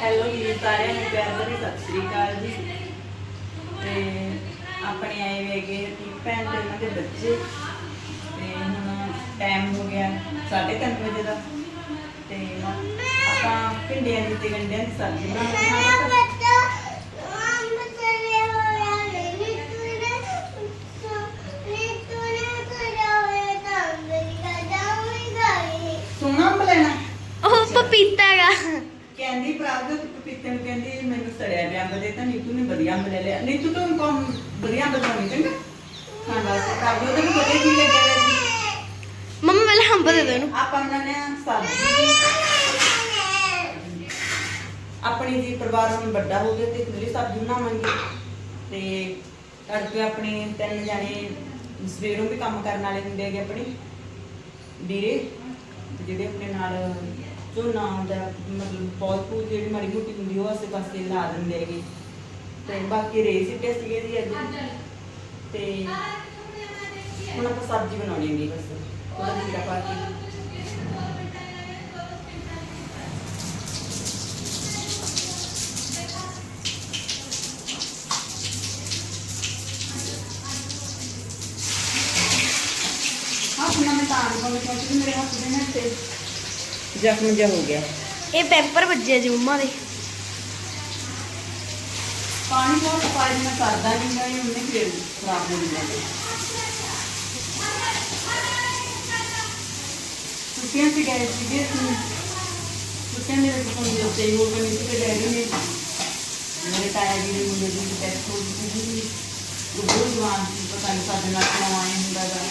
Hello ਜੀ ਸਾਰਿਆਂ ਨੂੰ ਪਿਆਰ ਭਰੀ ਸਤਿ ਸ੍ਰੀ ਅਕਾਲ ਜੀ। ਤੇ ਆਪਣੇ ਆਏ ਵੇਗੇ ਭੈਣ ਤੇ ਉਹਨਾਂ ਦੇ ਬੱਚੇ। ਤੇ ਹੁਣ ਟਾਈਮ ਹੋ ਗਿਆ 3:30 ਵਜੇ ਦਾ। ਤੇ ਆਪਾਂ ਭਿੰਡੀਆਂ ਦੀ ਤੇ ਗੰਢਿਆਂ ਦੀ ਸਬਜ਼ੀ ਬਣਾਉਣੀ ਸੋਨਾ ਅੰਬ ਲੈਣਾ। ਉਹ ਪਪੀਤਾ ਹੈਗਾ। ਕਹਿੰਦੀ ਪ੍ਰਾਪਤ ਪਪੀਤੇ ਨੂੰ ਕਹਿੰਦੀ ਮੈਨੂੰ ਸੜਿਆ ਪਿਆ ਅੰਬ ਦੇ ਤਾਂ ਨੀਤੂ ਨੇ ਵਧੀਆ ਅੰਬ ਲੈ ਲਿਆ। ਨੀਤੂ ਤੋਂ ਕੌਣ ਵਧੀਆ ਅੰਬ ਬਣਾਉਣੀ ਚੰਗਾ? ਖਾਣ ਵਾਸਤੇ ਪ੍ਰਾਪਤ ਉਹਦੇ ਨੂੰ ਵਧੀਆ ਜੀ ਲੱਗਿਆ ਹੋਇਆ ਜੀ ਮੰਮਾ ਪਹਿਲਾਂ ਹੰਬ ਦੇ ਦੋ ਇਹਨੂੰ। ਆਪਾਂ ਬਣਾਉਂਦੇ ਆ ਸਬਜ਼ੀ। ਆਪਣੀ ਜੀ ਪਰਿਵਾਰ ਹੁਣ ਵੱਡਾ ਹੋ ਗਿਆ ਤੇ ਖੁੱਲੀ ਸਬਜ਼ੀ ਬਣਾਵਾਂਗੇ। ਤੇ ਤੜਕੇ ਆਪਣੇ ਤਿੰਨ ਜਾਣੇ ਸਵੇਰੋਂ ਵੀ ਕੰਮ ਕਰਨ ਵਾਲੇ ਹੁੰਦੇ ਹੈਗੇ ਆਪਣੇ। ਵੀਰੇ ਤੇ ਜਿਹੜੇ ਆਪਣੇ ਨਾਲ ਝੋਨਾ ਦਾ ਮਤਲਬ ਬਹੁਤ ਪੂਰ ਜਿਹੜੀ ਮਾੜੀ ਮੋਟੀ ਹੁੰਦੀ, ਉਹ ਆਸੇ ਪਾਸੇ ਲਾ ਦਿੰਦੇ ਹੈਗੇ। ਤੇ ਬਾਕੀ ਰੇ ਸਿੱਟੇ ਸੀਗੇ ਜੀ ਅੱਜ। ਤੇ ਹੁਣ ਆਪਾਂ ਸਬਜ਼ੀ ਬਣਾਉਣੀ ਹੈਗੀ ਬਸ। ਥੋੜਾ ਜੀਰਾ ਪਾ ਕੇ। ਹੱਥ ਨਾਲ ਮੈਂ ਤਾਂ ਨਹੀਂ ਕਿਉਂਕਿ ਮੇਰੇ ਹੱਥ ਦੇ ਨਾ ਤੇ ਜ਼ਖਮ ਜਿਹਾ ਹੋ ਗਿਆ। ਇਹ ਪੈਪਰ ਵੱਜਿਆ ਜੀ ਮੰਮਾ ਦੇ। ਪਾਣੀ ਬਹੁਤ ਪਾਣੀ ਮੈਂ ਕਰਦਾ ਨਹੀਂ ਗਾ ਇਹ ਉਹਨੇ ਫਿਰ ਖਰਾਬ ਹੋ ਜਾਂਦਾ ਸੁੱਕਿਆਂ ਸੀ ਗਏ ਸੀਗੇ ਅਸੀਂ। ਸੁੱਕਿਆਂ ਦੇ ਵਿੱਚ ਕੋਈ ਉੱਤੇ ਹੀ ਹੋ ਗਏ ਨਹੀਂ ਤੇ ਡੈਡੀ ਨੇ ਮੇਰੇ ਤਾਇਆ ਜੀ ਦੇ ਮੁੰਡੇ ਦੀ ਡੈਥ ਹੋ ਗਈ ਸੀ। ਉਹ ਬਹੁਤ ਜਵਾਨ ਸੀ ਪਤਾ ਨਹੀਂ ਸਾਡੇ ਨਾਲ ਕਿਉਂ ਆਏ ਹੁੰਦਾ ਗਾ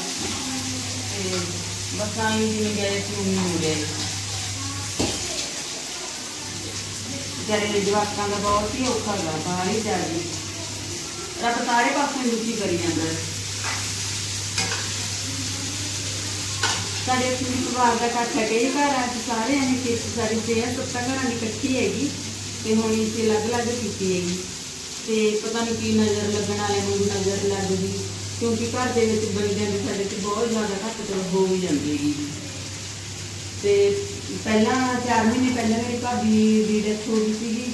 ਤੇ ਬਸ ਆਈ ਜਿਵੇਂ ਗਏ ਸੀ ਉਵੇਂ ਹੋ ਗਏ। ਜਿਹੜੇ ਜਵਾਕਾਂ ਦਾ ਬਹੁਤ ਹੀ ਔਖਾ ਗਾ ਬਾਹਰ ਹੀ ਜਾ ਜੀ ਰੱਬ ਸਾਰੇ ਪਾਸੇ ਦੁਖੀ ਕਰੀ ਜਾਂਦਾ ਹੈ। ਸਾਡੇ ਪੂਰੀ ਪਰਿਵਾਰ ਦਾ ਇਕੱਠ ਹੈ, ਕਈ ਘਰ ਆ, ਅਸੀਂ ਸਾਰੇ ਐਵੇਂ ਕਿਸ ਸਾਰੀ ਸੇ ਸੱਤਾਂ ਘਰਾਂ ਦੀ ਇਕੱਠੀ ਹੈਗੀ ਤੇ ਹੁਣ ਇਸੇ ਅਲੱਗ-ਅਲੱਗ ਕੀਤੀ ਹੈਗੀ। ਤੇ ਪਤਾ ਨਹੀਂ ਕੀ ਨਜ਼ਰ ਲੱਗਣ ਵਾਲੇ ਨੂੰ ਨਜ਼ਰ ਲੱਗ ਗਈ ਕਿਉਂਕਿ ਘਰ ਦੇ ਵਿੱਚ ਬੰਦਿਆਂ ਦੀ ਸਾਡੇ ਤੇ ਬਹੁਤ ਜ਼ਿਆਦਾ ਘੱਟ ਹੋ ਜਾਂਦੀ ਹੈਗੀ। ਤੇ ਪਹਿਲਾਂ 4 ਮਹੀਨੇ ਪਹਿਲਾਂ ਮੇਰੀ ਭਾਬੀ ਦੀ ਡੈਥ ਹੋ ਗਈ ਸੀਗੀ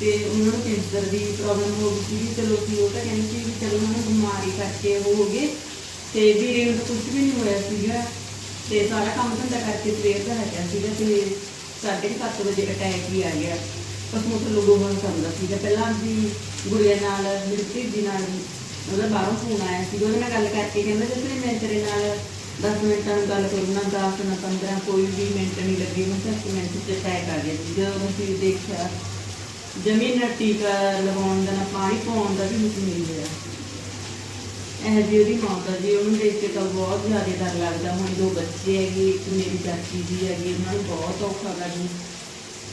ਤੇ ਉਹਨਾਂ ਨੂੰ ਕੈਂਸਰ ਦੀ ਪ੍ਰੋਬਲਮ ਹੋ ਗਈ ਸੀਗੀ ਚਲੋ ਸੀ ਉਹ ਤਾਂ ਕਹਿੰਦੇ ਸੀ ਵੀ ਚਲੋ ਉਹਨਾਂ ਨੂੰ ਬਿਮਾਰੀ ਕਰਕੇ ਉਹ ਹੋ ਗਏ ਤੇ ਵੀਰੇ ਨੂੰ ਕੁਝ ਵੀ ਨਹੀਂ ਹੋਇਆ ਸੀਗਾ ਤੇ ਸਾਰਾ ਕੰਮ ਧੰਦਾ ਕਰਕੇ ਸਵੇਰ ਦਾ ਹਟਿਆ ਸੀਗਾ ਤੇ ਸਾਢੇ ਕੁ ਸੱਤ ਵਜੇ ਅਟੈਕ ਵੀ ਆ ਗਿਆ। ਬਸ ਮੁੱਖ ਲੋਗੋ ਹੋਣ ਕਰਦਾ ਸੀਗਾ। ਪਹਿਲਾਂ ਵੀ ਗੁੜੀਆ ਨਾਲ, ਮੇਰੀ ਭਤੀਜੀ ਨਾਲ ਉਹਦਾ ਬਾਹਰੋਂ ਫੋਨ ਆਇਆ ਸੀ ਉਹਦੇ ਨਾਲ ਗੱਲ ਕਰਕੇ ਕਹਿੰਦਾ ਜਿਸ ਮੈਂ ਤੇਰੇ ਨਾਲ 10 ਮਿੰਟਾਂ ਨੂੰ ਗੱਲ ਕਰੂੰ ਨਾ 10 ਨਾ 15 ਕੋਈ ਵੀ ਮਿੰਟ ਨਹੀਂ ਲੱਗੇ। ਮੈਂ ਕਿਹਾ ਮਿੰਟ ਤੇ ਅਟੈਕ ਆ ਗਿਆ ਜਦੋਂ ਅਸੀਂ ਦੇਖਿਆ ਜ਼ਮੀਨ ਨਾਲ ਟੀਕਾ ਲਗਾਉਣ ਦਾ ਨਾ, ਪਾਣੀ ਪਾਉਣ ਦਾ ਵੀ ਮੁੱਕ ਨਹੀਂ ਹੋਇਆ ਇਹ ਜੀ ਉਹਦੀ ਮੌਤ ਜੀ। ਉਹਨੂੰ ਦੇਖ ਕੇ ਤਾਂ ਬਹੁਤ ਜ਼ਿਆਦਾ ਡਰ ਲੱਗਦਾ। ਹੁਣ ਦੋ ਬੱਚੇ ਹੈਗੇ, ਇੱਕ ਮੇਰੀ ਚਾਚੀ ਜੀ ਹੈਗੀ, ਉਹਨਾਂ ਨੂੰ ਬਹੁਤ ਔਖਾ ਗਾ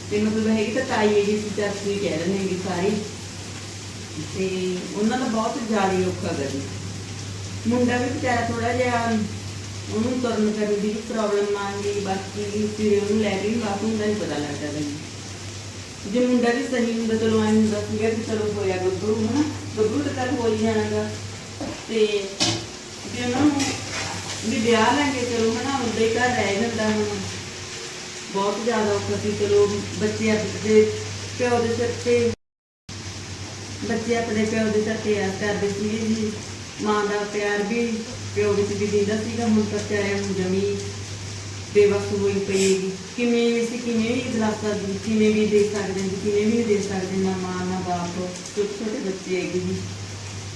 ਤੇ ਮਤਲਬ ਹੈਗੀ ਤਾਂ ਤਾਈ ਹੈਗੀ ਸੀ, ਚਾਚੀ ਕਹਿ ਰਹੇ ਨੇ ਸਾਰੀ। ਤੇ ਉਹਨਾਂ ਦਾ ਬਹੁਤ ਜ਼ਿਆਦਾ ਔਖਾ ਗਾ ਮੁੰਡਾ ਵੀ ਵਿਚਾਰਾ ਥੋੜਾ ਜਿਹਾ ਉਹਨੂੰ ਤੁਰਨ ਦੀ ਪ੍ਰੋਬਲਮ ਆ ਗਈ ਬਾਕੀ ਫਿਰ ਉਹਨੂੰ ਲੈਟਰਿਨ ਬਾਥਰੂਮ ਦਾ ਹੀ ਪਤਾ ਲੱਗਦਾ ਜੀ ਜੇ ਮੁੰਡਾ ਵੀ ਸਹੀ ਹੁੰਦਾ, ਚਲੋ ਐਂ ਹੁੰਦਾ ਸੀਗਾ ਕਿ ਚਲੋ ਹੋਇਆ ਗੱਭਰੂ, ਹਨਾ? ਗੱਭਰੂ ਤਾਂ ਕਰ ਹੋ ਹੀ ਜਾਣਾਗਾ। ਤੇ ਜੇ ਉਹਨਾਂ ਨੂੰ ਵੀ ਵਿਆਹ ਲਾਂਗੇ ਚਲੋ, ਹਨਾ? ਉਹਦੇ ਘਰ ਰਹਿ ਜਾਂਦਾ ਹੁਣ। ਬਹੁਤ ਜ਼ਿਆਦਾ ਔਖਾ ਸੀ, ਚਲੋ ਬੱਚੇ ਆਪਣੇ ਪਿਓ ਦੇ ਸਿਰ ਤੇ, ਬੱਚੇ ਆਪਣੇ ਪਿਓ ਦੇ ਸਿਰ ਤੇ ਆਸ ਕਰਦੇ ਸੀਗੇ ਜੀ। ਮਾਂ ਦਾ ਪਿਆਰ ਵੀ ਪਿਓ ਵਿੱਚ ਵੀ ਦਿੰਦਾ ਸੀਗਾ, ਹੁਣ ਤਾਂ ਵਿਚਾਰਿਆਂ ਨੂੰ ਜਮੀ ਬੇਵਸ ਹੋਈ ਪਈ ਕਿਵੇਂ ਵੀ ਸੀ, ਕਿਵੇਂ ਵੀ ਦਿਲਾਸਾ ਕਿਵੇਂ ਵੀ ਦੇ ਸਕਦੇ ਸੀ, ਕਿਵੇਂ ਵੀ ਨਹੀਂ ਦੇ ਸਕਦੇ, ਨਾ ਮਾਂ, ਨਾ ਬਾਪ ਛੋਟੇ ਛੋਟੇ ਬੱਚੇ ਹੈਗੇ ਜੀ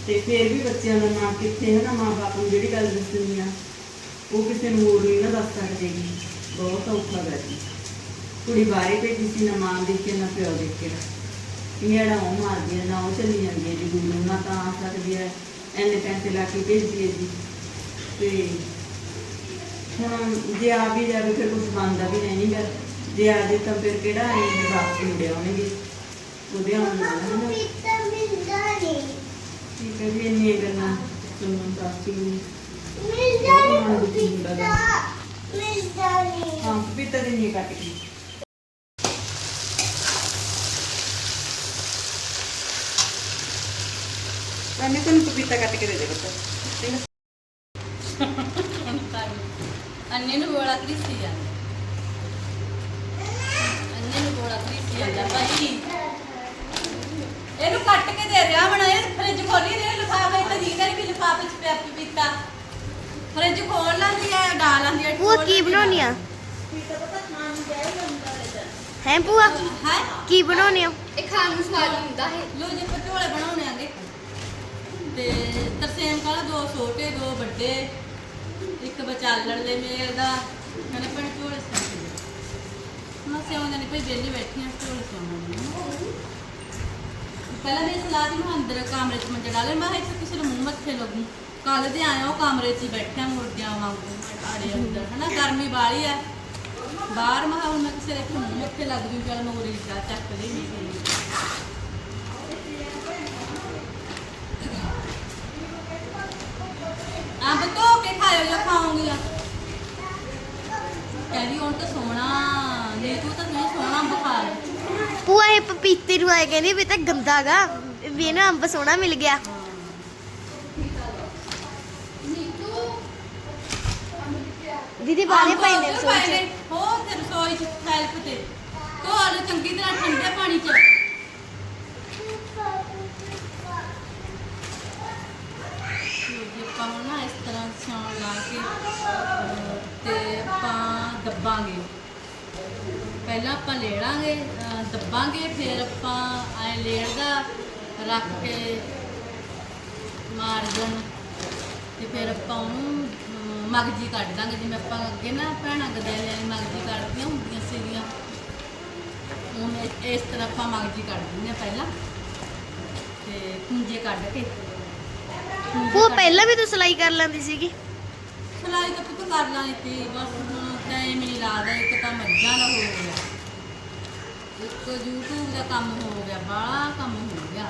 ਤੇ ਫਿਰ ਵੀ ਬੱਚਿਆਂ ਦਾ ਨਾਂ ਕਿੱਥੇ ਹੈ ਨਾ, ਮਾਂ ਬਾਪ ਨੂੰ ਜਿਹੜੀ ਗੱਲ ਦੱਸਣੀ ਆ, ਉਹ ਕਿਸੇ ਨੂੰ ਹੋਰ ਨਹੀਂ ਨਾ ਦੱਸ ਸਕਦੇ ਜੀ। ਬਹੁਤ ਔਖਾ ਗਾ ਜੀ। ਕੁੜੀ ਬਾਰੇ ਭੇਜੀ ਸੀ, ਨਾ ਮਾਂ ਦੇਖ ਕੇ, ਨਾ ਪਿਓ ਦੇਖ ਕੇ। ਉਹ ਮਾਰਦੀ ਹੈ ਨਾ ਉਹ ਚਲੀ ਜਾਂਦੀ ਹੈ ਜੀ, ਗੁਰੂ ਨਾ ਤਾਂ ਆ ਸਕਦੀ ਹੈ ਐਨੇ ਪੈਸੇ ਲਾ ਕੇ ਭੇਜਦੀ ਹੈ ਜੀ। ਤੇ ਹੁਣ ਜੇ ਆ ਵੀ ਜਾਵੇ ਫਿਰ ਕੁਝ ਬਣਦਾ ਵੀ ਨਹੀਂ ਗਾ ਜੇ ਆ ਜੇ ਤਾਂ ਫਿਰ ਕਿਹੜਾ ਆਏ ਵਾਪਸ ਮੁੜੇ ਆਉਣਗੇ? ਉਹਦੇ ਆਉਣ ਨਾਲ ਹੈ ਨਾ। ਠੀਕ ਹੈ ਜੀ ਇੰਨੀਆਂ ਗੱਲਾਂ ਸੁਣਨ ਸਾਥੀ ਨੂੰ ਹਾਂ ਪਪੀਤਾ ਦੀ ਨਹੀਂ ਕੱਟ ਕੇ ਮੈਂ ਤੈਨੂੰ ਪਪੀਤਾ ਕੱਟ ਕੇ ਦੇ ਦੇ ਬੱਤਾ ਠੀਕ ਹੈ ਅੰਨੇ ਨੂੰ ਗੋਲਾ ਤਰੀਸੀ ਜਾਂਦਾ ਅੰਨੇ ਨੂੰ ਗੋਲਾ ਤਰੀਸੀ ਜਾਂਦਾ ਭਾਈ ਕੇ ਦੇ ਰਿਹਾ ਬਣਾ ਇਹ ਫ੍ਰਿਜ ਖੋਲੀ ਦੇ ਲਿਫਾਫੇ ਤੇ ਜੀ ਕਰ ਵੀ ਲਿਫਾਫੇ ਚ ਪਿਆ ਪਪੀਤਾ। ਫ੍ਰਿਜ ਖੋਲ ਲੈਂਦੀ ਆ ਡਾਲ ਲੈਂਦੀ ਆ ਭੂਆ ਕੀ ਬਣਾਉਣੀ ਆ? ਹੈ ਭੂਆ? ਹੈ? ਕੀ ਬਣਾਉਣੀ ਆ? ਇਹ ਖਾਣ ਨੂੰ ਸਵਾਦ ਹੁੰਦਾ ਹੈ। ਲੋ ਜੇ ਪਟੋਲੇ ਬਣਾਉਣੇ ਆਂਗੇ ਤੇ ਤਰਸੇਮ ਕਾਲਾ, ਦੋ ਛੋਟੇ, ਦੋ ਵੱਡੇ। ਇੱਕ ਬਚਾਲਣ ਦੇ ਮੇਲ ਦਾ ਕਹਿੰਦੇ ਪਣ ਝੋਲੇ ਸਾਂਭੇ ਮੈਂ ਸਿਆਉਂਦਾ ਨਹੀਂ, ਭਈ ਬੇਲੀ ਬੈਠੀ ਆ ਝੋਲੇ ਸਿਆਉਂਦਾ ਪਹਿਲਾਂ ਮੇਰੀ ਸਲਾਹ ਦੀ ਮੈਂ ਅੰਦਰ ਕਮਰੇ 'ਚ ਮੰਜਾ ਡਾਲੇ ਮੈਂ ਕਿਹਾ ਇੱਥੇ ਕਿਸੇ ਨੂੰ ਮੂੰਹ ਮੱਥੇ ਲੱਗੂ। ਕੱਲ ਦੇ ਆਇਆ ਉਹ ਕਮਰੇ 'ਚ ਹੀ ਬੈਠਿਆ, ਮੁਰਗਿਆਂ ਵਾਂਗੂ ਆੜੇ ਅੰਦਰ। ਹਨਾ, ਗਰਮੀ ਬਾਲੀ ਆ ਬਾਹਰ ਮੈਂ ਕਿਹਾ ਹੁਣ ਮੈਂ ਕਿਸੇ ਦੇ ਮੂੰਹ ਮੱਥੇ ਲੱਗ ਜੂ, ਚੱਲ ਮੈਂ ਉਰੇ ਚੱਕ ਲਈ। ਨਹੀਂ ਅੰਬ ਧੋ ਕੇ ਖਾਇਓ ਜਾਂ ਖਾਓਗੇ ਆ ਕਹਿੰਦੀ ਹੁਣ ਤਾਂ ਸੋਹਣਾ ਨਹੀਂ ਤੂੰ ਤਾਂ ਨਹੀਂ ਸੋਹਣਾ ਅੰਬ ਖਾ ਲੈ। ਭੂਆ ਇਹ ਪਪੀਤੇ ਨੂੰ ਆਏ ਕਹਿੰਦੀ ਵੀ ਇਹ ਤਾਂ ਗੰਦਾਗਾ ਵੀ ਇਹਨੂੰ ਅੰਬ ਸੋਹਣਾ ਮਿਲ ਗਿਆ। ਦੀਦੀ ਬਾਲੇ ਅੰਬ ਪਏ ਨੇ ਉੱਧਰ ਰਸੋਈ ਪਏ ਚ। ਨੇ। ਹੋ ਤੇ ਰਸੋਈ ਚ ਹੈਲਪ ਤੇ। ਧੋ ਲਓ ਚੰਗੀ ਤਰ੍ਹਾਂ ਠੰਡੇ ਪਾਣੀ ਚ। ਜੇ ਆਪਾਂ ਹੁਣ ਨਾ ਇਸ ਤਰ੍ਹਾਂ ਛਾਣ ਲਾ ਕੇ ਅਹ, ਤੇ ਆਪਾਂ ਦੱਬਾਂਗੇ। ਪਹਿਲਾਂ ਆਪਾਂ ਲੇੜਾਂਗੇ ਦੱਬਾਂਗੇ ਫਿਰ ਆਪਾਂ ਐ ਲੇੜਦਾ ਰੱਖ ਕੇ ਮਾਰਜਨ ਤੇ ਫਿਰ ਆਪਾਂ ਉਹਨੂੰ ਮਗਜੀ ਕੱਢ ਦਾਂਗੇ ਜਿਵੇਂ ਆਪਾਂ ਅੱਗੇ ਨਾ ਭੈਣਾਂ ਗਦੈਲੇ ਵਾਲੀ ਮਗਜੀ ਕੱਢਦੀਆਂ ਹੁੰਦੀਆਂ ਸੀਗੀਆਂ। ਹੁਣ ਇਸ- ਤਰ੍ਹਾਂ ਆਪਾਂ ਮਗਜੀ ਕੱਢ ਦਿੰਦੇ ਹਾਂ ਪਹਿਲਾਂ। ਤੇ ਪੁੰਜੇ ਕੱਢ ਕੇ ਪੁੰਜੇ ਪਹਿਲਾਂ ਵੀ ਤੂੰ ਸਿਲਾਈ ਕਰ ਲੈਂਦੀ ਸੀਗੀ। ਸਿਲਾਈ ਤਾਂ ਪੁੱਤ ਕਰ ਲਾਂਗੇ ਤੇ ਬਸ ਹੁਣ ਟਾਈਮ ਨਹੀਂ ਲੱਗਦਾ ਇੱਕ ਤਾਂ ਮੱਝਾਂ ਦਾ ਹੋ ਗਿਆ। ਇੱਕ YouTube ਦਾ ਕੰਮ ਹੋ ਗਿਆ, ਬਾਹਲਾ ਕੰਮ ਹੋ ਗਿਆ।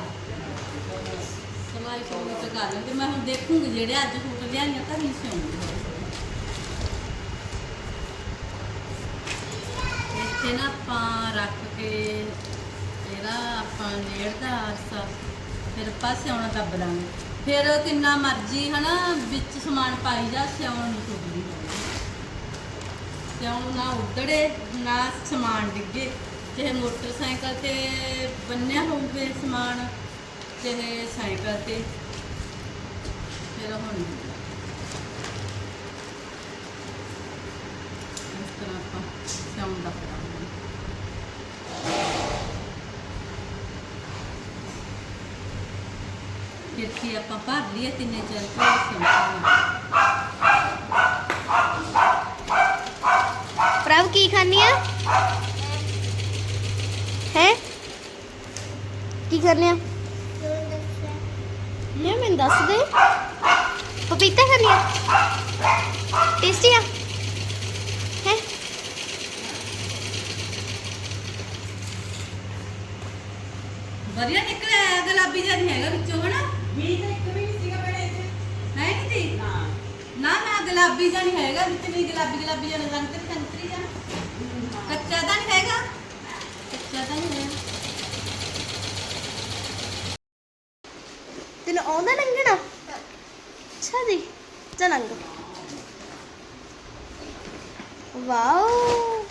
ਸਿਲਾਈ ਸੂਟ ਕਰ ਲੈਂਦੇ, ਮੈਂ ਹੁਣ ਦੇਖੂੰਗੀ ਜਿਹੜੇ ਅੱਜ ਸੂਟ ਲਿਆਈਆਂ, ਤਾਂ ਨਹੀਂ ਸਿਉਂਗੀ ਇੱਥੇ ਨਾ ਆਪਾਂ ਰੱਖ ਕੇ, ਇਹਦਾ ਆਪਾਂ ਲੇੜਦਾ ਅਰਸਾ, ਫਿਰ ਆਪਾਂ ਸਿਉਣਾ ਦੱਬ ਦਾਂਗੇ ਫਿਰ ਕਿੰਨਾ ਮਰਜ਼ੀ ਹਨਾ ਵਿੱਚ ਸਮਾਨ ਪਾਈ ਜਾ, ਸਿਉਣ ਨਹੀਂ ਸੁੱਕਦੀ ਸਿਉਣ ਨਾ ਉਧੜੇ, ਨਾ ਸਮਾਨ ਡਿੱਗੇ। ਚਾਹੇ ਮੋਟਰਸਾਈਕਲ ਤੇ ਬੰਨਿਆ ਹੋਵੇ ਸਮਾਨ, ਚਾਹੇ ਸਾਈਕਲ ਤੇ। ਫਿਰ ਹੁਣ ਇਸ ਤਰ੍ਹਾਂ ਆਪਾਂ ਸਿਉਣ ਦਾ ਪਤਾ ਕੀ ਆਪਾਂ ਭਰ ਲਈਏ ਤਿੰਨੇ ਚਾਰ ਸਿਉਂ ਪ੍ਰਭ ਕੀ ਖਾਣੀ ਆ? ਹੈ? ਕੀ ਕਰਨੇ ਆ ਇਹ ਮੈਨੂੰ ਦੱਸ ਦੇ। ਪਪੀਤਾ ਖਾਣੀ ਆ ਟੇਸਟੀ ਆ? ਹੈ? ਵਧੀਆ ਨਿਕਲਿਆ ਗੁਲਾਬੀ ਜਿਹਾ ਨਹੀਂ ਹੈਗਾ ਵਿੱਚੋਂ ਹਨਾ? ਵੀ ਤਾਂ ਇੱਕ ਵੀ ਨਹੀਂ ਸੀਗਾ ਬੜੇ ਇੱਥੇ। ਹੈ ਨਹੀਂ ਜੀ ਨਾ। ਨਾ ਨਾ ਗੁਲਾਬੀ ਜਿਹਾ ਨਹੀਂ ਹੈਗਾ ਵਿੱਚ ਵੀ ਗੁਲਾਬੀ ਗੁਲਾਬੀ ਜਿਹਾ ਰੰਗ ਤੇ ਸੰਤਰੀ ਜਿਹਾ। ਕੱਚਾ ਤਾਂ ਨਹੀਂ ਹੈਗਾ? ਕੱਚਾ ਤਾਂ ਨਹੀਂ ਹੈਗਾ। ਤੈਨੂੰ ਆਉਂਦਾ ਲੰਘਣਾ? ਅੱਛਾ ਜੀ ਚੱਲ ਲੰਘ। ਵਾਓ।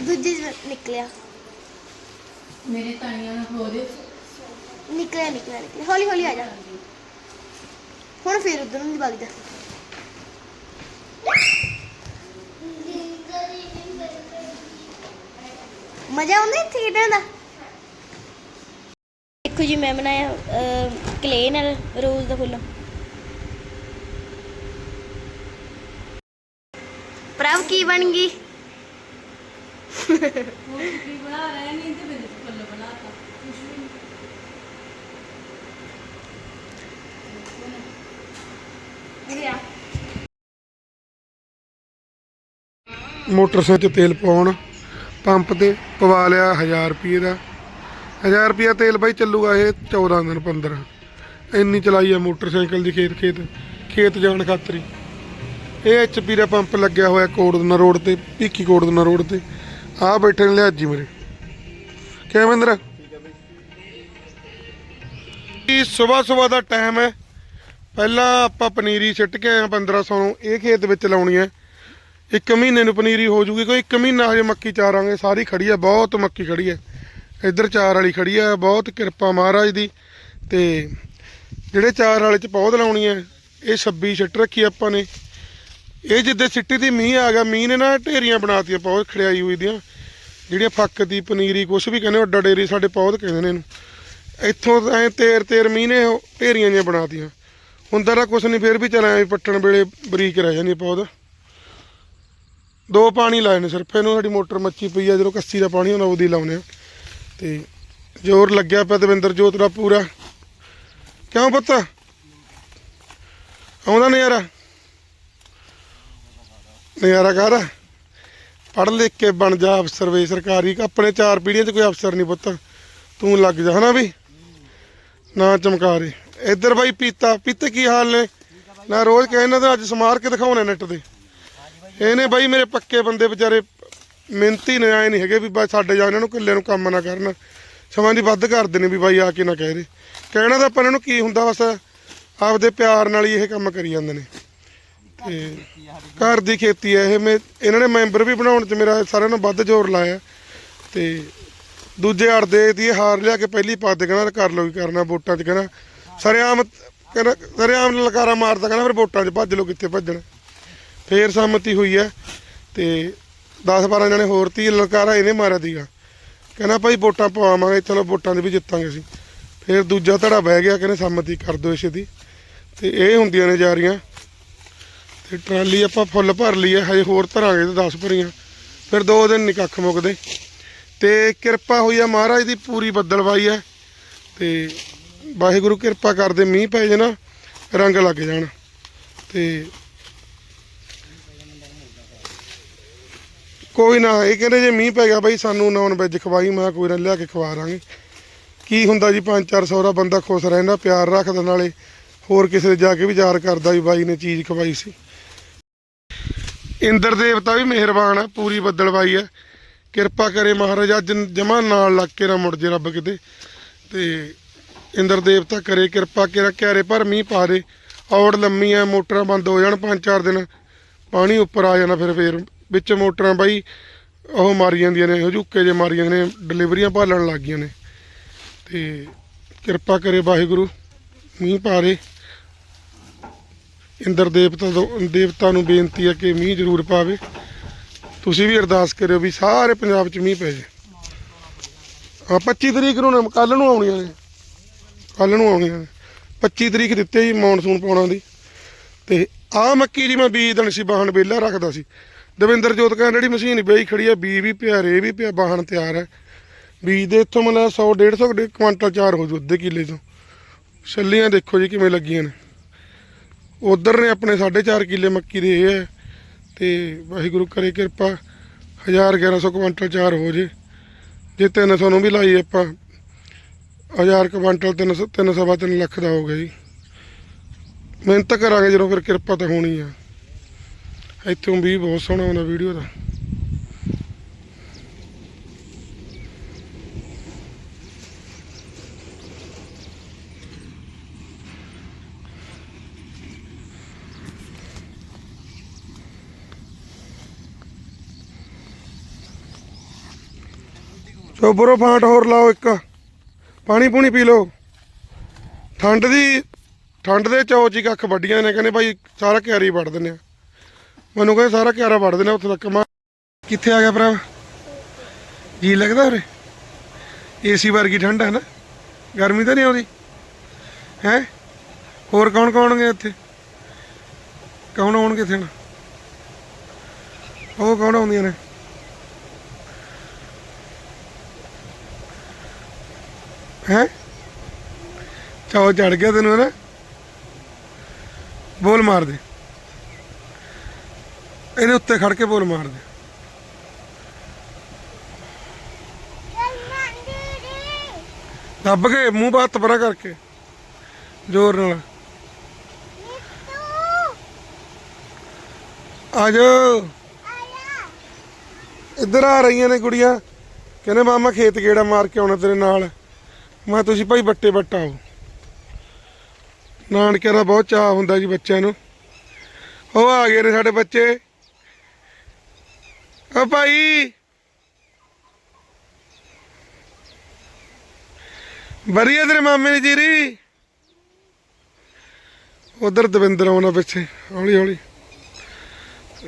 ਦੂਜੇ ਚ ਨਿਕਲਿਆ। ਮੇਰੇ ਤਾਣੀਆਂ ਨੂੰ ਹੋ ਦੇ ਨਿਕਲਿਆ ਨਿਕਲਿਆ ਨਿਕਲਿਆ। ਹੌਲੀ ਹੌਲੀ ਆ ਜਾ। ਹੁਣ ਫੇਰ ਉਧਰ ਨੂੰ ਦੀ ਵਗ ਜਾ। ਮਜ਼ਾ ਆਉਂਦਾ ਇੱਥੇ ਖੇਡਣ ਦਾ? ਦੇਖੋ ਜੀ, ਮੈਂ ਬਣਾਇਆ ਕਲੇ ਨਾਲ ਰੋਜ਼ ਦਾ ਫੁੱਲ। ਪ੍ਰਭ, ਕੀ ਬਣ ਗਈ? ਉਹ ਕੀ ਬਣਾ ਰਹੇ ਨਹੀਂ ਤੇ ਮੇਰੇ ਫੁੱਲ ਬਣਾਤਾ ਮੋਟਰਸਾਈਕਲ 'ਚ ਤੇਲ ਪਾਉਣ ਪੰਪ ਤੇ ਪਵਾ ਲਿਆ 1000 ਰੁਪਏ ਦਾ। 1000 ਰੁਪਏ ਤੇਲ ਬਾਈ ਚੱਲੂਗਾ ਇਹ 14 ਦਿਨ 15 ਇੰਨੀ ਚਲਾਈ ਆ ਮੋਟਰਸਾਈਕਲ ਦੀ ਖੇਤ ਖੇਤ ਖੇਤ ਜਾਣ ਖਾਤਰੀ ਹੀ। ਇਹ ਐਚਪੀ ਦਾ ਪੰਪ ਲੱਗਿਆ ਹੋਇਆ ਕੋੜਦਨਾ ਰੋਡ ਤੇ, ਭੀਖੀ ਕੋੜਦਨਾ ਰੋਡ ਤੇ। ਆ ਬੈਠੇ ਨੇ ਲਿਆਜੀ ਮੇਰੇ। ਕਿਵੇਂ ਮਹਿੰਦਰ? ਇਹ ਸਵੇਰ ਸਵੇਰ ਦਾ ਟਾਈਮ ਹੈ। ਪਹਿਲਾਂ ਆਪਾਂ ਪਨੀਰੀ ਸਿੱਟ ਕੇ ਆਏ ਹਾਂ 1500 ਨੂੰ, ਇਹ ਖੇਤ ਵਿੱਚ ਲਾਉਣੀ ਹੈ। ਇੱਕ ਮਹੀਨੇ ਨੂੰ ਪਨੀਰੀ ਹੋ ਜੂਗੀ, ਕੋਈ ਇੱਕ ਮਹੀਨਾ ਹਜੇ ਮੱਕੀ ਚਾਰਾਂਗੇ, ਸਾਰੀ ਖੜੀ ਹੈ, ਬਹੁਤ ਮੱਕੀ ਖੜੀ ਹੈ। ਇੱਧਰ ਚਾਰ ਵਾਲੀ ਖੜੀ ਹੈ, ਬਹੁਤ ਕਿਰਪਾ ਮਹਾਰਾਜ ਦੀ। ਤੇ ਜਿਹੜੇ ਚਾਰ ਵਾਲੇ ਚ ਪੌਦ ਲਾਉਣੀ ਹੈ, ਇਹ 26 ਛੱਟ ਰੱਖੀ ਆਪਾਂ ਨੇ। ਇਹ ਜਿੱਦੇ ਸਿੱਟੀ ਦੀ ਮੀਂਹ ਆ ਗਿਆ, ਮੀਂਹ ਨੇ ਨਾ ਢੇਰੀਆਂ ਬਣਾਤੀਆਂ ਪੌਦ ਖੜਿਆਈ ਹੋਈ ਦੀਆਂ। ਜਿਹੜੀਆਂ ਫੱਕ ਦੀ ਪਨੀਰੀ, ਕੁਛ ਵੀ ਕਹਿੰਦੇ ਵੱਡਾ ਡੇਰੀ, ਸਾਡੇ ਪੌਦ ਕਹਿੰਦੇ ਨੇ ਇਹਨੂੰ। ਇੱਥੋਂ ਐ ਤੇਰ ਤੇਰ ਮੀਂਹ ਨੇ ਉਹ ਢੇਰੀਆਂ ਜਿਹੀਆਂ ਬਣਾਤੀਆਂ। ਹੁੰਦਾ ਤਾਂ ਕੁਛ ਨਹੀਂ ਫਿਰ ਵੀ ਚੱਲ ਐਂ ਪੱਟਣ ਵੇਲੇ ਬਰੀਕ ਰਹਿ ਜਾਂਦੀ ਪੌਦ ਦੋ ਪਾਣੀ ਲਾਏ ਨੇ ਸਿਰਫ, ਇਹਨੂੰ ਸਾਡੀ ਮੋਟਰ ਮੱਚੀ ਪਈ ਆ, ਜਦੋਂ ਕੱਸੀ ਦਾ ਪਾਣੀ ਹੁੰਦਾ ਉਹਦੀ ਲਾਉਨੇ ਆ। ਤੇ ਜ਼ੋਰ ਲੱਗਿਆ ਪਿਆ ਦਵਿੰਦਰ ਜੋਤ ਦਾ ਪੂਰਾ। ਕਿਉਂ ਪੁੱਤ? ਆਉਂਦਾ ਨਜ਼ਾਰਾ? ਨਜ਼ਾਰਾ ਕਰ ਪੜ੍ਹ ਲਿਖ ਕੇ ਬਣ ਜਾ ਅਫਸਰ ਵੇ ਸਰਕਾਰੀ, ਆਪਣੇ ਚਾਰ ਪੀੜ੍ਹੀਆਂ 'ਚ ਕੋਈ ਅਫਸਰ ਨਹੀਂ ਪੁੱਤ। ਤੂੰ ਲੱਗ ਜਾ, ਹਨਾ ਵੀ? ਨਾ ਚਮਕਾਰੇ ਇੱਧਰ ਬਾਈ ਪੀਤਾ, ਪੀਤੇ ਕੀ ਹਾਲ ਨੇ? ਨਾ ਰੋਜ਼ ਕਹਿੰਦਾ ਤਾਂ ਅੱਜ ਸਮਾਰ ਕੇ ਦਿਖਾਉਣੇ ਨੈਟ ਦੇ ਇਹਨੇ ਬਾਈ ਮੇਰੇ ਪੱਕੇ ਬੰਦੇ ਵਿਚਾਰੇ ਮਿਹਨਤੀ ਨੇ ਆਏ ਨਹੀਂ ਹੈਗੇ ਵੀ ਬਾਈ ਸਾਡੇ ਜਾ ਇਹਨਾਂ ਨੂੰ ਇਕੱਲੇ ਨੂੰ ਕੰਮ ਨਾ ਕਰਨ। ਸਮਾਂ ਦੀ ਵੱਧ ਕਰਦੇ ਨੇ ਵੀ ਬਾਈ ਆ ਕੇ ਨਾ ਕਹਿ ਰਹੇ ਕਹਿਣਾ ਤਾਂ ਆਪਾਂ ਇਹਨਾਂ ਨੂੰ ਕੀ ਹੁੰਦਾ ਬਸ, ਆਪਦੇ ਪਿਆਰ ਨਾਲ ਹੀ ਇਹ ਕੰਮ ਕਰੀ ਜਾਂਦੇ ਨੇ। ਤੇ ਘਰ ਦੀ ਖੇਤੀ ਹੈ, ਇਹ ਮੈਂ, ਇਹਨਾਂ ਨੇ ਮੈਂਬਰ ਵੀ ਬਣਾਉਣ 'ਚ ਮੇਰਾ ਸਾਰਿਆਂ ਨੂੰ ਵੱਧ ਜ਼ੋਰ ਲਾਇਆ। ਤੇ ਦੂਜੇ ਅੜਦੇ ਦੀ ਹਾਰ ਲਿਆ ਕੇ ਪਹਿਲੀ ਪਾ ਦੇ ਕਹਿੰਦਾ ਕਰ ਲਓ ਕੀ ਕਰਨਾ ਵੋਟਾਂ 'ਚ, ਕਹਿੰਦਾ ਸਰਿਆਮ ਕਹਿੰਦਾ, ਸਰਿਆਮ ਲਲਕਾਰਾ ਮਾਰਦਾ, ਕਹਿੰਦਾ ਫਿਰ ਵੋਟਾਂ 'ਚ ਭੱਜ ਲਓ, ਕਿੱਥੇ ਭੱਜਣ। ਫੇਰ ਸਹਿਮਤੀ ਹੋਈ ਹੈ ਤੇ 10 12 ਜਣੇ ਹੋਰ ਤੀ ਲਲਕਾਰਾ ਇਹਨੇ ਮਾਰਿਆ ਦੀਗਾ ਕਹਿੰਦਾ ਭਾਈ ਵੋਟਾਂ ਪਵਾਵਾਂਗੇ, ਚਲੋ ਵੋਟਾਂ ਦੇ ਵੀ ਜਿੱਤਾਂਗੇ ਅਸੀਂ। ਫੇਰ ਦੂਜਾ ਧੜਾ ਬਹਿ ਗਿਆ, ਕਹਿੰਦੇ ਸਹਿਮਤੀ ਕਰ ਦਿਓ ਇਸੇ ਦੀ। ਤੇ ਇਹ ਹੁੰਦੀਆਂ ਨੇ ਜਾਰੀਆਂ। ਤੇ ਟਰਾਲੀ ਆਪਾਂ ਫੁੱਲ ਭਰ ਲਈ ਹੈ, ਹਜੇ ਹੋਰ ਧਰਾਂਗੇ ਤੇ 10 ਭਰੀਆਂ। ਫਿਰ ਦੋ ਦਿਨ ਨਹੀਂ ਕੱਖ ਮੁੱਕਦੇ। ਤੇ ਕਿਰਪਾ ਹੋਈ ਆ ਮਹਾਰਾਜ ਦੀ, ਪੂਰੀ ਬੱਦਲਵਾਈ ਹੈ। ਤੇ ਵਾਹਿਗੁਰੂ ਕਿਰਪਾ ਕਰਦੇ ਮੀਂਹ ਪੈ ਜੇ ਨਾ, ਰੰਗ ਲੱਗ ਜਾਣ। ਤੇ ਕੋਈ ਨਾ, ਇਹ ਕਹਿੰਦੇ ਜੇ ਮੀਂਹ ਪੈ ਗਿਆ ਬਾਈ, ਸਾਨੂੰ ਨੌਨ ਵੈਜ ਖਵਾਈ, ਮੈਂ ਕੋਈ ਨਾ ਲਿਆ ਕੇ ਖਵਾ ਦਾਂਗੇ। ਕੀ ਹੁੰਦਾ ਜੀ 5-400 ਦਾ ਬੰਦਾ ਖੁਸ਼ ਰਹਿੰਦਾ, ਪਿਆਰ ਰੱਖਦਾ ਨਾਲੇ, ਹੋਰ ਕਿਸੇ ਦੇ ਜਾ ਕੇ ਵੀ ਯਾਰ ਕਰਦਾ ਵੀ ਬਾਈ ਨੇ ਚੀਜ਼ ਖਵਾਈ ਸੀ। ਇੰਦਰ ਦੇਵਤਾ ਵੀ ਮਿਹਰਬਾਨ ਹੈ ਪੂਰੀ ਬੱਦਲਵਾਈ ਹੈ ਕਿਰਪਾ ਕਰੇ ਮਹਾਰਾਜ, ਅੱਜ ਜਮਾ ਨਾਲ ਲੱਗ ਕੇ ਨਾ ਮੁੜ ਜੇ ਰੱਬ ਕਿਤੇ। ਤੇ ਇੰਦਰ ਦੇਵਤਾ ਕਰੇ ਕਿਰਪਾ ਕਰੇ ਕਿਆਰੇ ਪਰ ਮੀਂਹ ਪਾ ਦੇ। ਔੜ ਲੰਮੀ ਐ ਮੋਟਰਾਂ ਬੰਦ ਹੋ ਜਾਣ ਪੰਜ ਚਾਰ ਦਿਨ। ਪਾਣੀ ਉੱਪਰ ਆ ਜਾਣਾ ਫਿਰ ਫੇਰ। ਵਿੱਚ ਮੋਟਰਾਂ ਬਾਈ, ਉਹ ਮਾਰੀ ਜਾਂਦੀਆਂ ਨੇ ਹਜੂਕੇ ਜੇ ਮਾਰੀ ਜਾਂਦੇ ਨੇ, ਡਿਲੀਵਰੀਆਂ ਭਾਲਣ ਲੱਗ ਗਈਆਂ ਨੇ। ਤੇ ਕਿਰਪਾ ਕਰੇ ਵਾਹਿਗੁਰੂ, ਮੀਂਹ ਪਾ ਦੇ। ਇੰਦਰ ਦੇਵਤਾ ਤੋਂ ਦੇਵਤਾ ਨੂੰ ਬੇਨਤੀ ਹੈ ਕਿ ਮੀਂਹ ਜ਼ਰੂਰ ਪਾਵੇ। ਤੁਸੀਂ ਵੀ ਅਰਦਾਸ ਕਰਿਓ ਵੀ ਸਾਰੇ ਪੰਜਾਬ 'ਚ ਮੀਂਹ ਪੈ ਜੇ ਆ 25 ਤਰੀਕ ਨੂੰ ਨੇ ਕੱਲ ਨੂੰ ਆਉਣੀਆਂ ਨੇ। ਕੱਲ ਨੂੰ ਆਉਣੀਆਂ ਨੇ। 25 ਤਰੀਕ ਦਿੱਤੇ ਜੀ ਮੌਨਸੂਨ ਪਾਉਣਾ ਦੀ। ਤੇ ਆ ਮੱਕੀ ਜੀ ਮੈਂ ਬੀਜ ਦੇਣ ਸੀ ਬਾਹਣ ਵਿਹਲਾ ਰੱਖਦਾ ਸੀ। ਦਵਿੰਦਰ ਜੋਤ ਕਹਿੰਦਾ, ਜਿਹੜੀ ਮਸ਼ੀਨ ਬਈ ਖੜੀ ਆ ਬੀ ਵੀ ਪਿਆ ਰੇ ਵੀ ਪਿਆ ਬਾਹਣ ਤਿਆਰ ਹੈ ਬੀਜ ਦੇ ਇੱਥੋਂ ਮਤਲਬ 100 150 ਕੁਆਂਟਲ ਚਾਰ ਹੋ ਜੂ ਅੱਧੇ ਕਿੱਲੇ ਤੋਂ। ਛੱਲੀਆਂ ਦੇਖੋ ਜੀ ਕਿਵੇਂ ਲੱਗੀਆਂ ਨੇ। ਉਧਰ ਨੇ ਆਪਣੇ 4.5 ਕਿੱਲੇ ਮੱਕੀ ਦੇ ਇਹ ਹੈ ਤੇ ਵਾਹਿਗੁਰੂ ਕਰੇ ਕਿਰਪਾ 1000 1100 ਕੁਆਂਟਲ ਚਾਰ ਹੋ ਜੇ। ਜੇ 300 ਨੂੰ ਵੀ ਲਾਈ ਆਪਾਂ 1000 ਕੁਆਂਟਲ 300 ਤਿੰਨ ਸਵਾ ਤਿੰਨ ਲੱਖ ਦਾ ਹੋ ਗਿਆ ਜੀ। ਮਿਹਨਤ ਕਰਾਂਗੇ ਜਦੋਂ ਫਿਰ ਕਿਰਪਾ ਤਾਂ ਹੋਣੀ ਆ। ਇੱਥੋਂ ਵੀ ਬਹੁਤ ਸੋਹਣਾ ਆਉਂਦਾ ਵੀਡੀਓ ਦਾ। ਚੋਬਰੋ ਫਾਂਟ ਹੋਰ ਲਾਓ ਇੱਕ। ਪਾਣੀ ਪੂਣੀ ਪੀ ਲਓ। ਠੰਡ ਦੀ, ਠੰਡ ਦੇ ਚੌਚ ਹੀ ਕੱਖ ਵੱਡੀਆਂ ਨੇ, ਕਹਿੰਦੇ ਭਾਈ ਸਾਰਾ ਕਿਆਰੀ ਵੱਢ ਦਿੰਦੇ ਆ। ਮੈਨੂੰ ਕਹਿੰਦੇ ਸਾਰਾ ਕਿਆਰਾ ਵੱਢ ਦਿੰਦੇ ਆ, ਉੱਥੇ ਤੱਕ। ਮੈਂ ਕਿੱਥੇ ਆ ਗਿਆ ਭਰਾ? ਜੀ ਲੱਗਦਾ ਉਰੇ? ਏਸੀ ਵਰਗੀ ਠੰਡ ਹੈ ਨਾ। ਗਰਮੀ ਤਾਂ ਨਹੀਂ ਆਉਂਦੀ। ਹੈ? ਹੋਰ ਕੌਣ ਕੌਣ ਗਏ ਇੱਥੇ? ਕੌਣ ਆਉਣਗੇ ਇੱਥੇ ਹੁਣ? ਉਹ ਕੌਣ ਆਉਂਦੀਆਂ ਨੇ? ਹੈ? ਚਾਹ ਚੜ ਗਿਆ ਤੈਨੂੰ ਨਾ ਬੋਲ ਮਾਰ ਦੇ। ਇਹਦੇ ਉੱਤੇ ਖੜ ਕੇ ਬੋਲ ਮਾਰ ਦੇ। ਦੱਬ ਕੇ, ਮੂੰਹ ਬਾਤ ਪਰਾਂ ਕਰਕੇ। ਜ਼ੋਰ ਨਾਲ। ਆ ਜਾ। ਇੱਧਰ ਆ ਰਹੀਆਂ ਨੇ ਕੁੜੀਆਂ। ਕਹਿੰਦੇ, ਮਾਮਾ ਖੇਤ ਗੇੜਾ ਮਾਰ ਕੇ ਆਉਣਾ ਤੇਰੇ ਨਾਲ। ਮੈਂ ਤੁਸੀਂ ਭਾਈ ਬੱਟੇ ਬੱਟਾ ਆਓ ਨਾਨਕਿਆਂ ਦਾ ਬਹੁਤ ਚਾਹ ਹੁੰਦਾ ਜੀ ਬੱਚਿਆਂ ਨੂੰ। ਉਹ ਆ ਗਏ ਨੇ ਸਾਡੇ ਬੱਚੇ। ਓ ਭਾਈ। ਵਧੀਆ ਤੇਰੇ ਮਾਮੇ ਦੀ ਜੀਰੀ। ਉਧਰ ਦਵਿੰਦਰ ਆਉਣਾ ਪਿੱਛੇ, ਹੌਲੀ ਹੌਲੀ।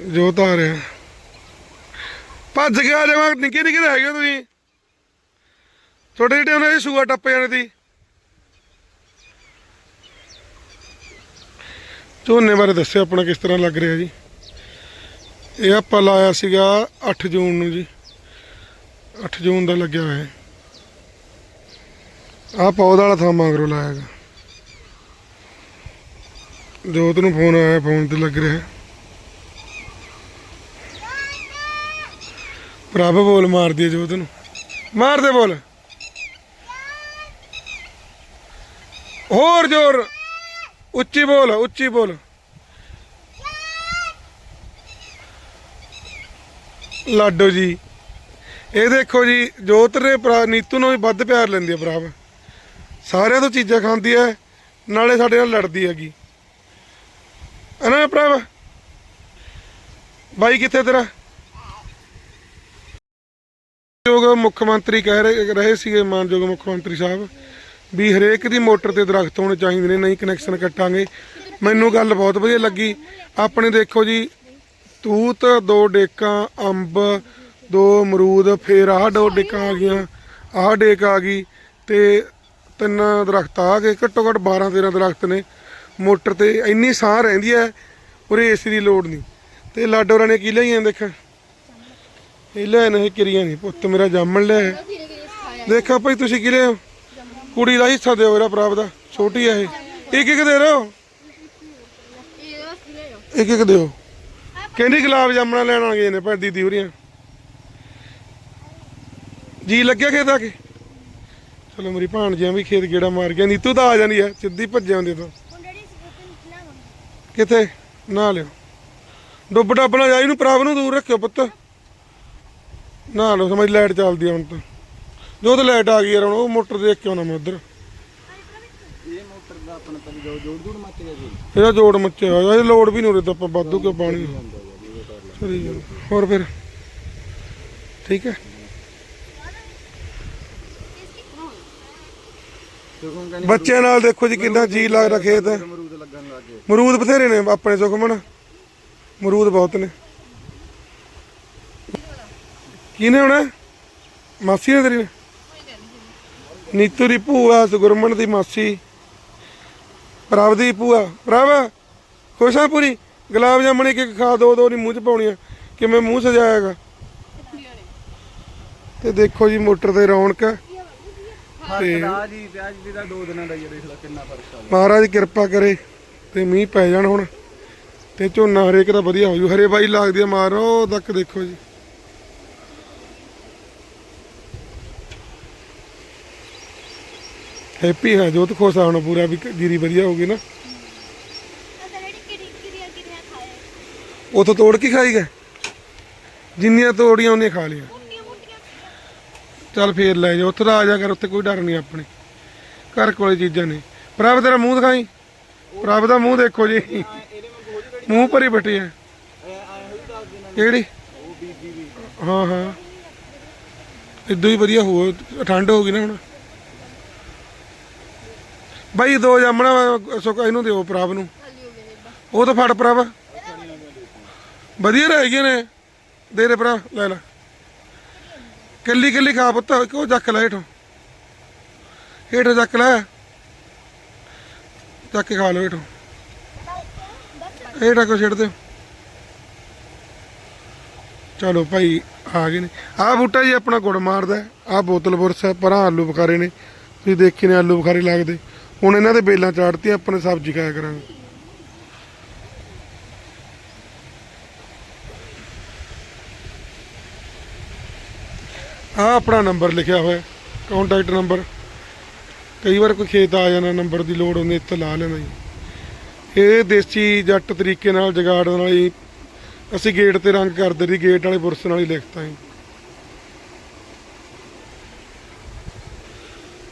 ਜੋਤ ਆ ਰਿਹਾ। ਭੱਜ ਗਿਆ ਜਮਾ ਨਿੱਕੇ ਨਿੱਕੇ ਹੈਗੇ ਹੋ ਤੁਸੀਂ। ਛੋਟੇ ਛੋਟੇ ਉਹਨਾਂ ਦੇ ਸੂਆ ਟੱਪ ਜਾਣੇ ਦੀ ਝੋਨੇ ਬਾਰੇ ਦੱਸਿਓ ਆਪਣਾ ਕਿਸ ਤਰ੍ਹਾਂ ਲੱਗ ਰਿਹਾ ਜੀ। ਇਹ ਆਪਾਂ ਲਾਇਆ ਸੀਗਾ 8 ਜੂਨ ਨੂੰ ਜੀ। 8 ਜੂਨ ਦਾ ਲੱਗਿਆ ਹੋਇਆ। ਹੈ ਆ ਪੌਦਾ ਵਾਲਾ ਥਾਂ ਮਗਰੋਂ ਲਾਇਆ ਗਾ ਜੋਤ ਨੂੰ ਫੋਨ ਆਇਆ, ਫੋਨ ਤੇ ਲੱਗ ਰਿਹਾ। ਪ੍ਰਭ ਬੋਲ ਮਾਰਦੀ ਹੈ ਜੋਤ ਨੂੰ। ਮਾਰ ਦੇ ਬੋਲ। ਹੋਰ ਜ਼ੋਰ। ਉੱਚੀ ਬੋਲ ਉੱਚੀ ਬੋਲ। ਲਾਡੋ ਜੀ, ਇਹ ਦੇਖੋ ਜੀ, ਜੋਤ ਦੇ ਭਰਾ ਨੀਤੂ ਨੂੰ ਵੀ ਵੱਧ ਪਿਆਰ ਲੈਂਦੀ ਹੈ ਭਰਾ। ਸਾਰਿਆਂ ਤੋਂ ਚੀਜ਼ਾਂ ਖਾਂਦੀ ਹੈ, ਨਾਲੇ ਸਾਡੇ ਨਾਲ ਲੜਦੀ ਹੈਗੀ। ਅਨਾ ਭਰਾ? ਬਾਈ ਕਿੱਥੇ ਤੇਰਾ? ਯੋਗ ਮੁੱਖ ਮੰਤਰੀ ਕਹਿ ਰਹੇ ਰਹੇ ਸੀਗੇ, ਮਾਨਯੋਗ ਮੁੱਖ ਮੰਤਰੀ ਸਾਹਿਬ। ਵੀ ਹਰੇਕ ਦੀ ਮੋਟਰ ਤੇ ਦਰਖਤ ਹੋਣੇ ਚਾਹੀਦੇ ਨੇ, ਨਹੀਂ ਕਨੈਕਸ਼ਨ ਕੱਟਾਂਗੇ। ਮੈਨੂੰ ਗੱਲ ਬਹੁਤ ਵਧੀਆ ਲੱਗੀ। ਆਪਣੇ ਦੇਖੋ ਜੀ, ਤੂਤ, ਦੋ ਡੇਕਾਂ, ਅੰਬ, ਦੋ ਅਮਰੂਦ, ਫੇਰ ਆਹ ਦੋ ਡੇਕਾਂ ਆ ਗਈਆਂ, ਆਹ ਡੇਕ ਆ ਗਈ ਤੇ ਤਿੰਨ ਦਰਖਤ ਆ ਗਏ, ਘੱਟੋ ਘੱਟ 12 13 ਦਰਖਤ ਨੇ। ਮੋਟਰ ਤੇ ਇੰਨੀ ਸਾਹ ਰਹਿੰਦੀ ਹੈ, ਉਰੇ ਏਸੀ ਦੀ ਲੋੜ ਨਹੀਂ। ਤੇ ਲਾਡੋਰਾਂ ਨੇ ਕੀ ਲਈਆਂ ਦੇਖ? ਇਹ ਲੈ ਨਹੀਂ ਕਿਰੀਆਂ ਨਹੀਂ ਪੁੱਤ ਮੇਰਾ ਜਾਮਣ ਲਿਆ ਹੈ। ਦੇਖੋ ਭਾਈ ਤੁਸੀਂ ਕੀ ਲਿਆ? ਕੁੜੀ ਦਾ ਹਿੱਸਾ ਦਿਓ ਮੇਰਾ ਪ੍ਰਾਪ ਦਾ ਛੋਟੀ ਹੈ ਇਹ। ਇੱਕ ਇੱਕ ਦੇ ਰਹੋ ਇੱਕ ਇੱਕ ਦਿਓ। ਕਹਿੰਦੀ ਗੁਲਾਬ ਜਾਮਣਾ ਲੈਣ ਆ ਗਏ ਨੇ ਭੈਣ ਦੀਦੀ ਹੋਰੀਆਂ। ਜੀ ਲੱਗਿਆ ਖੇਤ ਆ ਕੇ? ਚਲੋ ਮੇਰੀ ਭਾਣਜੀਆਂ ਵੀ ਖੇਤ ਗੇੜਾ ਮਾਰ ਗਿਆ ਨੀਤੂ ਤਾਂ ਆ ਜਾਂਦੀ ਹੈ ਸਿੱਧੀ ਭੱਜ ਆਉਂਦੀ ਤੋਂ। ਕਿੱਥੇ? ਨਾ ਲਿਓ। ਡੁੱਬ ਡੱਬ ਨਾ ਜਾਈ ਨੂੰ ਪ੍ਰਾਪ ਨੂੰ ਦੂਰ ਰੱਖਿਓ ਪੁੱਤ। ਨਾ ਲਓ, ਸਮਝ ਲਾਈਟ ਚੱਲਦੀ ਆ ਹੁਣ ਤਾਂ। ਜੋ ਤਾਂ ਲਾਈਟ ਆ ਗਈ ਯਾਰ, ਹੁਣ ਉਹ ਮੋਟਰ ਦੇਖ ਕੇ ਆਉਣਾ ਮੈਂ ਉਧਰ। ਇਹਦਾ ਜੋੜ ਮੱਚਿਆ ਹੋਇਆ ਇਹ ਲੋਡ ਵੀ ਨਹੀਂ ਉਰੇ ਤਾਂ ਆਪਾਂ ਵਾਧੂ ਕਿਉਂ ਪਾਣੀ ਸਹੀ ਗੱਲ। ਹੋਰ ਫਿਰ? ਠੀਕ ਹੈ? ਬੱਚਿਆਂ ਨਾਲ ਦੇਖੋ ਜੀ ਕਿੰਨਾ ਜੀ ਲੱਗਦਾ ਖੇਤ। ਲੱਗਣ ਮਰੂਦ ਬਥੇਰੇ ਨੇ ਆਪਣੇ ਸੁਖਮਨ। ਮਰੂਦ ਬਹੁਤ ਨੇ। ਕਿਹਨੇ ਹੋਣਾ? ਮਾਸੀ ਨੇ ਤੇਰੀ ਨੇ? ਨੀਤੂ ਦੀ ਭੂਆ ਸੁਗਰਮਨ ਦੀ ਮਾਸੀ ਪ੍ਰਭ ਦੀ ਭੂਆ। ਪ੍ਰਭ ਖੁਸ਼ ਪੂਰੀ? ਗੁਲਾਬ ਜਾਮਣ ਇੱਕ ਇੱਕ ਖਾ ਦੋ ਦੋ ਨਹੀਂ ਮੂੰਹ ਚ ਪਾਉਣੀਆਂ। ਕਿਵੇਂ ਮੂੰਹ ਸਜਾਇਆਗਾ ਤੇ ਦੇਖੋ ਜੀ ਮੋਟਰ ਤੇ ਰੌਣਕ। ਤੇ ਜੀ ਪਿਆਜ ਦੀ ਦਾ ਦੋ ਦਿਨਾਂ ਦਾ ਹੀ ਆ, ਦੇਖ ਲੈ ਕਿੰਨਾ ਫ਼ਰਕ ਆ। ਮਹਾਰਾਜ ਕਿਰਪਾ ਕਰੇ ਤੇ ਮੀਂਹ ਪੈ ਜਾਣ ਹੁਣ। ਤੇ ਝੋਨਾ ਹਰੇਕ ਦਾ ਵਧੀਆ ਹੋ ਜੂ। ਹਰੇ ਬਾਈ ਲੱਗਦੀ ਆ ਮਾਰ ਤੱਕ ਦੇਖੋ ਜੀ। ਹੈਪੀ ਹੈ ਜੋਤ ਖੁਸ਼ ਆ ਹੁਣ ਪੂਰਾ ਵੀ ਜੀਰੀ ਵਧੀਆ ਹੋ ਗਈ ਨਾ। ਉਥੋਂ ਤੋੜ ਕੇ ਖਾਈ ਗਏ। ਜਿੰਨੀਆਂ ਤੋੜੀਆਂ ਉਹਨੇ ਖਾ ਲਿਆ ਚੱਲ ਫੇਰ ਲੈ ਜਾ ਉੱਥੇ ਆ ਜਾ ਕਰ ਉੱਥੇ ਕੋਈ ਡਰ ਨਹੀਂ ਆਪਣੇ। ਘਰ ਕੋਲੇ ਚੀਜ਼ਾਂ ਨੇ। ਪ੍ਰਭ ਤੇਰਾ ਮੂੰਹ ਦਿਖਾਈ? ਪ੍ਰਭ ਦਾ ਮੂੰਹ ਦੇਖੋ ਜੀ। ਮੂੰਹ ਭਰੀ ਬੈਠੀ ਹੈ। ਕਿਹੜੀ? ਹਾਂ ਹਾਂ। ਇਦੋਂ ਹੀ ਵਧੀਆ ਹੋ ਠੰਡ ਹੋ ਗਈ ਨਾ ਹੁਣ। ਬਾਈ ਦੋ ਜਾਮਣਾ ਸੁੱਕ ਇਹਨੂੰ ਦਿਓ ਪ੍ਰਭ ਨੂੰ। ਉਹ ਤਾਂ ਫੜ ਪ੍ਰਭ। ਵਧੀਆ ਰਹਿ ਗਏ ਨੇ। ਦੇ ਦੇ ਪ੍ਰਭ ਲੈ ਲੈ। ਕੱਲੀ ਕੱਲੀ ਖਾ ਪੁੱਤ, ਕਿਉਂ ਚੱਕ ਲੈ ਹੇਠੋਂ? ਹੇਠੋਂ ਚੱਕ ਲੈ। ਚੱਕ ਕੇ ਖਾ ਲਓ ਹੇਠੋਂ। ਹੇਠਾਂ ਕੋ ਛੱਡ ਦਿਓ ਚਲੋ ਭਾਈ, ਆ ਗਏ ਨੇ। ਆਹ ਬੂਟਾ ਜੀ ਆਪਣਾ ਗੁੜ ਮਾਰਦਾ ਆਹ ਬੋਤਲ ਬੁਰਸ ਹੈ ਪਰਾਂ ਆਲੂ ਬੁਖਾਰੇ ਨੇ। ਤੁਸੀਂ ਦੇਖੇ ਨੇ ਆਲੂ ਬੁਖਾਰੇ ਲੱਗਦੇ। ਹੁਣ ਇਹਨਾਂ ਦੇ ਬੇਲਾਂ ਚਾੜਤੀਆਂ, ਆਪਾਂ ਨੇ ਸਬਜ਼ੀ ਖਾਇਆ ਕਰਾਂਗੇ। ਆ ਆਪਣਾ ਨੰਬਰ ਲਿਖਿਆ ਹੋਇਆ ਕੰਟੈਕਟ ਨੰਬਰ। ਕਈ ਵਾਰ ਕੋਈ ਖੇਤ ਆ ਜਾਣਾ ਨੰਬਰ ਦੀ ਲੋੜ ਹੁੰਦੀ, ਇੱਥੇ ਲਾ ਲੈਣਾ ਜੀ। ਇਹ ਦੇਸੀ ਜੱਟ ਤਰੀਕੇ ਨਾਲ, ਜਗਾੜ ਨਾਲ ਹੀ ਅਸੀਂ ਗੇਟ ਤੇ ਰੰਗ ਕਰਦੇ ਸੀ ਗੇਟ ਵਾਲੇ ਬੁਰਸ ਨਾਲ ਹੀ ਲਿਖਤਾ ਜੀ।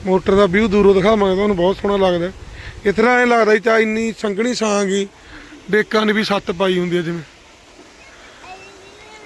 ਮੋਟਰ ਦਾ ਵਿਊ ਦੂਰੋਂ ਦਿਖਾਵਾਂਗੇ, ਤੁਹਾਨੂੰ ਬਹੁਤ ਸੋਹਣਾ ਲੱਗਦਾ ਇਸ ਤਰ੍ਹਾਂ ਐ ਲੱਗਦਾ ਜੀ ਚਾ ਇੰਨੀ ਸੰਘਣੀ ਸਾਂਗੀ ਡੇਕਾਂ ਨੇ ਵੀ ਸੱਤ ਪਾਈ ਹੁੰਦੀ ਹੈ ਜਿਵੇਂ।